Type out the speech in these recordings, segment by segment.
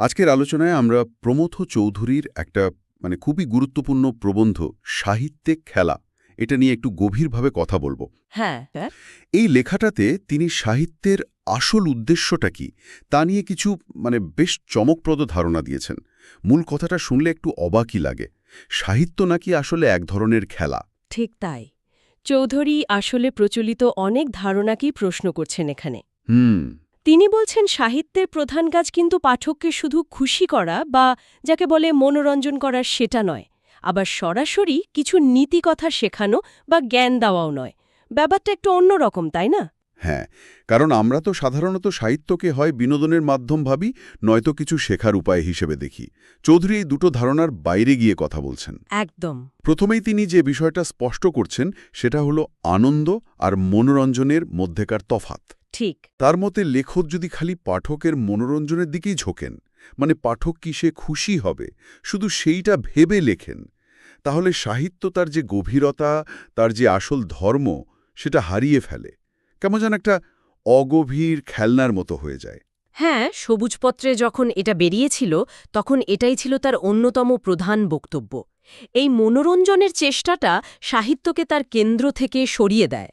আজকের আলোচনায় আমরা প্রমথ চৌধুরীর একটা মানে খুবই গুরুত্বপূর্ণ প্রবন্ধ সাহিত্যে খেলা এটা নিয়ে একটু গভীরভাবে কথা বলব। হ্যাঁ এই লেখাটাতে তিনি সাহিত্যের আসল উদ্দেশ্যটা কি তা নিয়ে কিছু মানে বেশ চমকপ্রদ ধারণা দিয়েছেন। মূল কথাটা শুনলে একটু অবাকই লাগে সাহিত্য নাকি আসলে এক ধরনের খেলা? ঠিক তাই। চৌধুরী আসলে প্রচলিত অনেক ধারণাকেই প্রশ্ন করছেন এখানে। হুম। তিনি বলছেন সাহিত্যের প্রধান কাজ কিন্তু পাঠককে শুধু খুশি করা বা যাকে বলে মনোরঞ্জন করা সেটা নয়। আবার সরাসরি কিছু নীতিকথা শেখানো বা জ্ঞান দেওয়াও নয়। ব্যাপারটা একটু অন্যরকম তাই না? হ্যাঁ কারণ আমরা তো সাধারণত সাহিত্যকে হয় বিনোদনের মাধ্যম ভাবি নয়তো কিছু শেখার উপায় হিসেবে দেখি। চৌধুরী এই দুটো ধারণার বাইরে গিয়ে কথা বলছেন। একদম। প্রথমেই তিনি যে বিষয়টা স্পষ্ট করছেন সেটা হলো আনন্দ আর মনোরঞ্জনের মধ্যেকার তফাত ঠিক। তার মতে লেখক যদি খালি পাঠকের মনোরঞ্জনের দিকেই ঝোঁকেন মানে পাঠক কিসে খুশি হবে শুধু সেইটা ভেবে লেখেন তাহলে সাহিত্য তার যে গভীরতা তার যে আসল ধর্ম সেটা হারিয়ে ফেলে। কেমন যেন একটা অগভীর খেলনার মতো হয়ে যায়। হ্যাঁ সবুজপত্রে যখন এটা বেরিয়েছিল তখন এটাই ছিল তার অন্যতম প্রধান বক্তব্য। এই মনোরঞ্জনের চেষ্টাটা সাহিত্যকে তার কেন্দ্র থেকে সরিয়ে দেয়।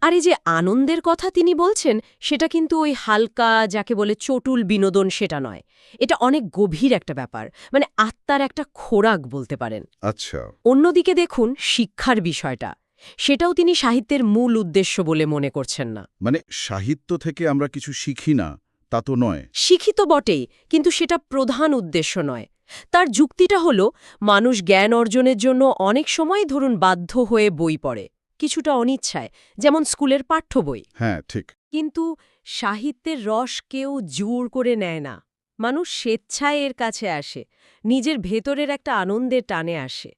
আর এই যে আনন্দের কথা তিনি বলছেন সেটা কিন্তু ওই হালকা যাকে বলে চটুল বিনোদন সেটা নয়। এটা অনেক গভীর একটা ব্যাপার মানে আত্মার একটা খোরাক বলতে পারেন। আচ্ছা। অন্যদিকে দেখুন শিক্ষার বিষয়টা সেটাও তিনি সাহিত্যের মূল উদ্দেশ্য বলে মনে করছেন না। মানে সাহিত্য থেকে আমরা কিছু শিখি না তা তো নয়। শিক্ষিত বটেই কিন্তু সেটা প্রধান উদ্দেশ্য নয়। তার যুক্তিটা হল মানুষ জ্ঞান অর্জনের জন্য অনেক সময় ধরুন বাধ্য হয়ে বই পড়ে কিছুটা অনিচ্ছায় যেমন স্কুলের পাঠ্য বই। হ্যাঁ ঠিক। কিন্তু সাহিত্যের রস কেউ জোর করে নেয় না। মানুষ স্বেচ্ছায় এর কাছে আসে নিজের ভেতরের একটা আনন্দের টানে আসে।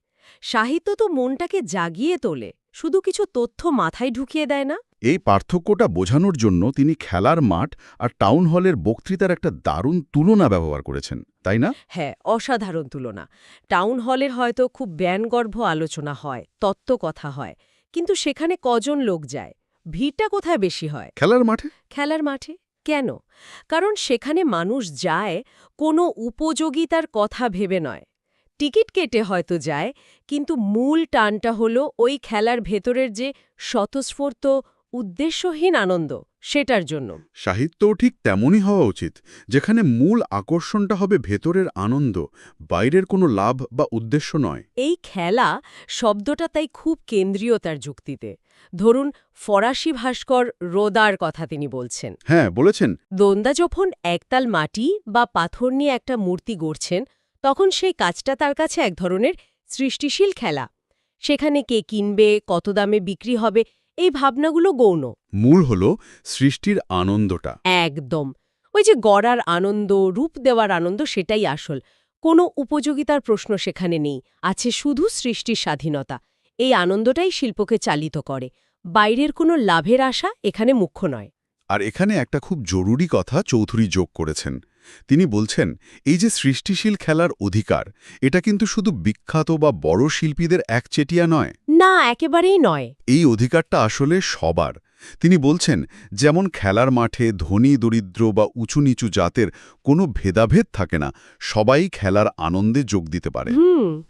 সাহিত্য তো মনটাকে জাগিয়ে তোলে শুধু কিছু তথ্য মাথায় ঢুকিয়ে দেয় না। এই পার্থক্যটা বোঝানোর জন্য তিনি খেলার মাঠ আর টাউন হলের বক্তৃতার একটা দারুণ তুলনা ব্যবহার করেছেন তাই না? হ্যাঁ অসাধারণ তুলনা। টাউন হলের হয়তো খুব জ্ঞানগর্ভ আলোচনা হয় তত্ত্ব কথা হয় কিন্তু সেখানে কজন লোক যায়? ভিড়টা কোথায় বেশি হয়? খেলার মাঠে? খেলার মাঠে? কেন? কারণ সেখানে মানুষ যায় কোনো উপযোগিতার কথা ভেবে নয়। টিকিট কেটে হয়তো যায় কিন্তু মূল টানটা হলো ওই খেলার ভেতরের যে স্বতঃস্ফূর্ত উদ্দেশ্যহীন আনন্দ সেটার জন্য। সাহিত্যও ঠিক তেমনই হওয়া উচিত যেখানে মূল আকর্ষণটা হবে ভেতরের আনন্দ বাইরের কোনো লাভ বা উদ্দেশ্য নয়। এই খেলা শব্দটা তাই খুব কেন্দ্রীয়তার যুক্তিতে। ধরুন ফরাসি ভাস্কর রোদার কথা তিনি বলছেন। হ্যাঁ বলেছেন। দোন্দা যখন একতাল মাটি বা পাথর নিয়ে একটা মূর্তি গড়ছেন তখন সেই কাজটা তার কাছে এক ধরনের সৃষ্টিশীল খেলা। সেখানে কে কিনবে কত দামে বিক্রি হবে এই ভাবনাগুলো গৌণ। মূল হল সৃষ্টির আনন্দটা। একদম। ওই যে গড়ার আনন্দ রূপ দেওয়ার আনন্দ সেটাই আসল। কোনো উপযোগিতার প্রশ্ন সেখানে নেই। আছে শুধু সৃষ্টির স্বাধীনতা। এই আনন্দটাই শিল্পকে চালিত করে। বাইরের কোনো লাভের আশা এখানে মুখ্য নয়। আর এখানে একটা খুব জরুরি কথা চৌধুরী যোগ করেছেন। তিনি বলছেন এই যে সৃষ্টিশীল খেলার অধিকার এটা কিন্তু শুধু বিখ্যাত বা বড় শিল্পীদের একচেটিয়া নয়। না একেবারেই নয়। এই অধিকারটা আসলে সবার। তিনি বলছেন যেমন খেলার মাঠে ধনী দরিদ্র বা উঁচু নিচু জাতের কোনো ভেদাভেদ থাকে না সবাই খেলার আনন্দে যোগ দিতে পারে।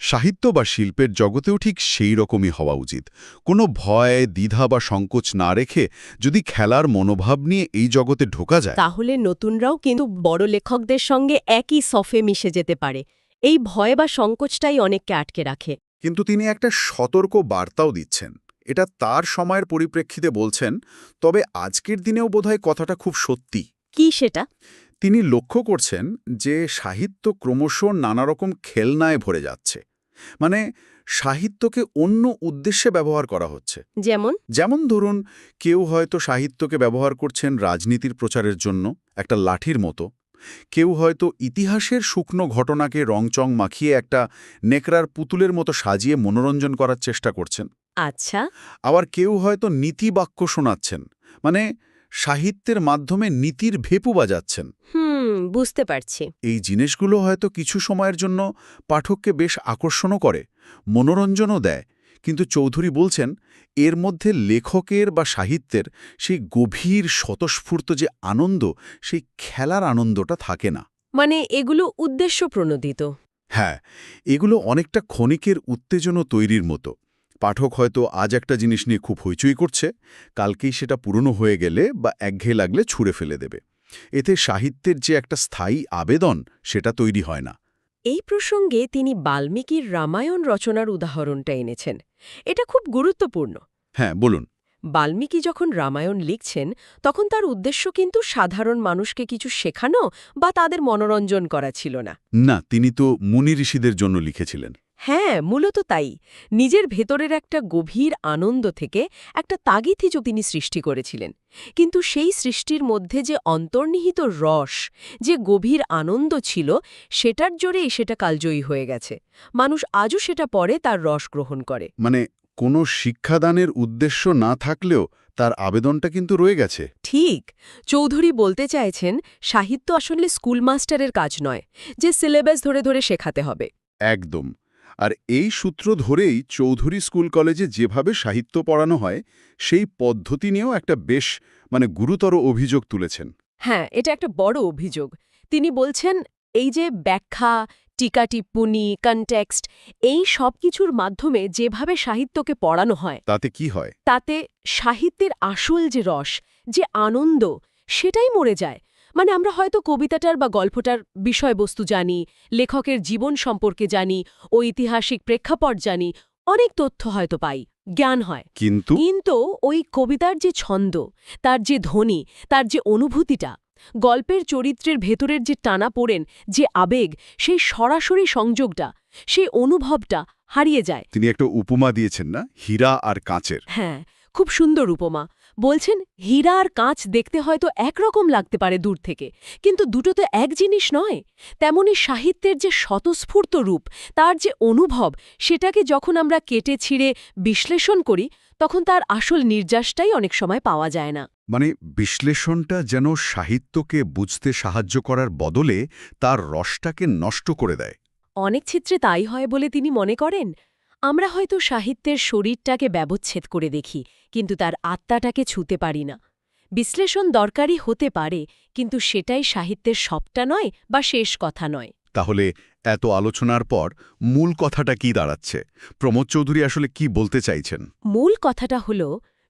সাহিত্য বা শিল্পের জগতেও ঠিক সেই রকমই হওয়া উচিত। কোনো ভয় দ্বিধা বা সংকোচ না রেখে যদি খেলার মনোভাব নিয়ে এই জগতে ঢোকা যায়। তাহলে নতুনরাও কিন্তু বড় লেখকদের সঙ্গে একই সফে মিশে যেতে পারে। এই ভয় বা সংকোচটাই অনেককে আটকে রাখে। কিন্তু তিনি একটা সতর্ক বার্তাও দিচ্ছেন। এটা তার সময়ের পরিপ্রেক্ষিতে বলছেন তবে আজকের দিনেও বোধহয় কথাটা খুব সত্যি। কি সেটা? তিনি লক্ষ্য করছেন যে সাহিত্য ক্রমশ নানা রকম খেলনায় ভরে যাচ্ছে। মানে সাহিত্যকে অন্য উদ্দেশ্যে ব্যবহার করা হচ্ছে। যেমন? যেমন ধরুন কেউ হয়তো সাহিত্যকে ব্যবহার করছেন রাজনীতির প্রচারের জন্য একটা লাঠির মতো। কেউ হয়তো ইতিহাসের শুকনো ঘটনাকে রংচং মাখিয়ে একটা নেকড়ার পুতুলের মতো সাজিয়ে মনোরঞ্জন করার চেষ্টা করছেন। আচ্ছা। আবার কেউ হয়তো নীতিবাক্য শোনাচ্ছেন মানে সাহিত্যের মাধ্যমে নীতির ভেপু বাজাচ্ছেন। হুম বুঝতে পারছি। এই জিনিসগুলো হয়তো কিছু সময়ের জন্য পাঠককে বেশ আকর্ষণও করে মনোরঞ্জনও দেয়। কিন্তু চৌধুরী বলছেন এর মধ্যে লেখকের বা সাহিত্যের সেই গভীর স্বতঃস্ফূর্ত যে আনন্দ সেই খেলার আনন্দটা থাকে না। মানে এগুলো উদ্দেশ্য প্রণোদিত হ্যাঁ এগুলো অনেকটা ক্ষণিকের উত্তেজনা তৈরির মতো। পাঠক হয়তো আজ একটা জিনিস নিয়ে খুব হইচই করছে কালকেই সেটা পুরনো হয়ে গেলে বা একঘেয়ে লাগলে ছুঁড়ে ফেলে দেবে। এতে সাহিত্যের যে একটা স্থায়ী আবেদন সেটা তৈরি হয় না। এই প্রসঙ্গে তিনি বাল্মীকির রামায়ণ রচনার উদাহরণটা এনেছেন। এটা খুব গুরুত্বপূর্ণ। হ্যাঁ বলুন। বাল্মীকি যখন রামায়ণ লিখছেন তখন তার উদ্দেশ্য কিন্তু সাধারণ মানুষকে কিছু শেখানো বা তাদের মনোরঞ্জন করা ছিল না। না তিনি তো মুনি ঋষিদের জন্য লিখেছিলেন। হ্যাঁ মূলত তাই। নিজের ভেতরের একটা গভীর আনন্দ থেকে একটা তাগিথিজ তিনি সৃষ্টি করেছিলেন। কিন্তু সেই সৃষ্টির মধ্যে যে অন্তর্নিহিত রস যে গভীর আনন্দ ছিল সেটার জোরেই সেটা কালজয়ী হয়ে গেছে। মানুষ আজও সেটা পরে তার রস গ্রহণ করে। মানে কোনো শিক্ষাদানের উদ্দেশ্য না থাকলেও তার আবেদনটা কিন্তু রয়ে গেছে। ঠিক। চৌধুরী বলতে চাইছেন সাহিত্য আসলে স্কুল মাস্টারের কাজ নয় যে সিলেবাস ধরে ধরে শেখাতে হবে। একদম। আর এই সূত্র ধরেই চৌধুরী স্কুল কলেজে যেভাবে সাহিত্য পড়ানো হয় সেই পদ্ধতি নিয়েও একটা বেশ মানে গুরুতর অভিযোগ তুলেছেন। হ্যাঁ এটা একটা বড় অভিযোগ। তিনি বলছেন এই যে ব্যাখ্যা টিকা টিপ্পনী কনটেক্সট এই সব কিছুর মাধ্যমে যেভাবে সাহিত্যকে পড়ানো হয় তাতে কি হয়? তাতে সাহিত্যের আসল যে রস যে আনন্দ সেটাই মরে যায়। মানে আমরা হয়তো কবিতাটার বা গল্পটার বিষয়বস্তু জানি লেখকের জীবন সম্পর্কে জানি ঐতিহাসিক প্রেক্ষাপট জানি অনেক তথ্য হয়তো পাই জ্ঞান হয়। কিন্তু? কিন্তু ওই কবিতার যে ছন্দ তার যে ধ্বনি তার যে অনুভূতিটা গল্পের চরিত্রের ভেতরের যে টানা পড়েন যে আবেগ সেই সরাসরি সংযোগটা সেই অনুভবটা হারিয়ে যায়। তিনি একটা উপমা দিয়েছেন না? হীরা আর কাঁচের। হ্যাঁ খুব সুন্দর উপমা। বলছেন হীরা আর কাঁচ দেখতে হয়তো একরকম লাগতে পারে দূর থেকে কিন্তু দুটো তো এক জিনিস নয়। তেমনি সাহিত্যের যে স্বতঃস্ফূর্ত রূপ তার যে অনুভব সেটাকে যখন আমরা কেটে ছিঁড়ে বিশ্লেষণ করি তখন তার আসল নির্যাসটাই অনেক সময় পাওয়া যায় না। মানে বিশ্লেষণটা যেন সাহিত্যকে বুঝতে সাহায্য করার বদলে তার রসটাকে নষ্ট করে দেয়। অনেক ক্ষেত্রে তাই হয় বলে তিনি মনে করেন। আমরা হয়তো সাহিত্যের শরীরটাকে ব্যবচ্ছেদ করে দেখি কিন্তু তার আত্মাটাকে ছুতে পারি না। বিশ্লেষণ দরকারি হতে পারে কিন্তু সেটাই সাহিত্যের সবটা নয় বা শেষ কথা নয়। তাহলে এত আলোচনার পর মূল কথাটা কি দাঁড়াচ্ছে? প্রমোদ চৌধুরী আসলে কি বলতে চাইছেন? মূল কথাটা হল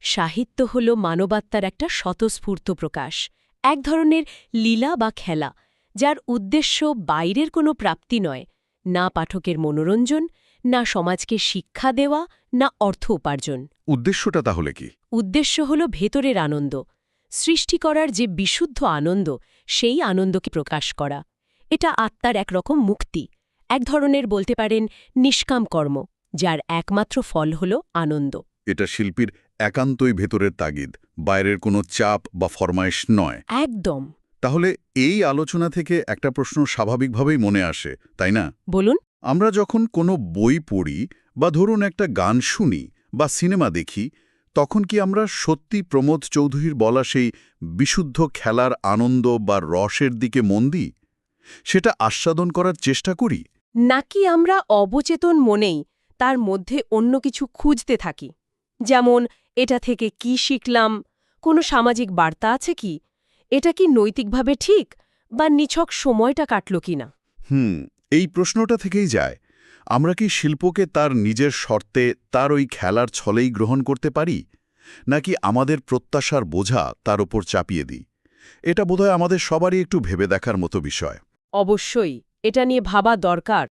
সাহিত্য হল মানবাত্মার একটা স্বতঃস্ফূর্ত প্রকাশ এক ধরনের লীলা বা খেলা যার উদ্দেশ্য বাইরের কোনো প্রাপ্তি নয় না পাঠকের মনোরঞ্জন না সমাজকে শিক্ষা দেওয়া না অর্থ উপার্জন। উদ্দেশ্যটা তাহলে কি? উদ্দেশ্য হল ভেতরের আনন্দ। সৃষ্টি করার যে বিশুদ্ধ আনন্দ সেই আনন্দকে প্রকাশ করা। এটা আত্মার একরকম মুক্তি। এক ধরনের বলতে পারেন নিষ্কাম কর্ম যার একমাত্র ফল হল আনন্দ। এটা শিল্পীর একান্তই ভেতরের তাগিদ বাইরের কোনো চাপ বা ফরমাইশ নয়। একদম। তাহলে এই আলোচনা থেকে একটা প্রশ্ন স্বাভাবিকভাবেই মনে আসে তাই না? বলুন। আমরা যখন কোনো বই পড়ি বা ধরুন একটা গান শুনি বা সিনেমা দেখি তখন কি আমরা সত্যি প্রমোদ চৌধুরীর বলা সেই বিশুদ্ধ খেলার আনন্দ বা রসের দিকে মন দিই? সেটা আস্বাদন করার চেষ্টা করি? নাকি আমরা অবচেতন মনেই তার মধ্যে অন্য কিছু খুঁজতে থাকি? যেমন এটা থেকে কি শিখলাম? কোনো সামাজিক বার্তা আছে কি? এটা কি নৈতিকভাবে ঠিক বা নিছক সময়টা কাটল কিনা? হুম এই প্রশ্নটা থেকেই যায়, আমরা কি শিল্পকে তার নিজের শর্তে তার ওই খেলার ছলেই গ্রহণ করতে পারি? নাকি আমাদের প্রত্যাশার বোঝা তার ওপর চাপিয়ে দিই? এটা বোধহয় আমাদের সবারই একটু ভেবে দেখার মতো বিষয়। অবশ্যই, এটা নিয়ে ভাবা দরকার।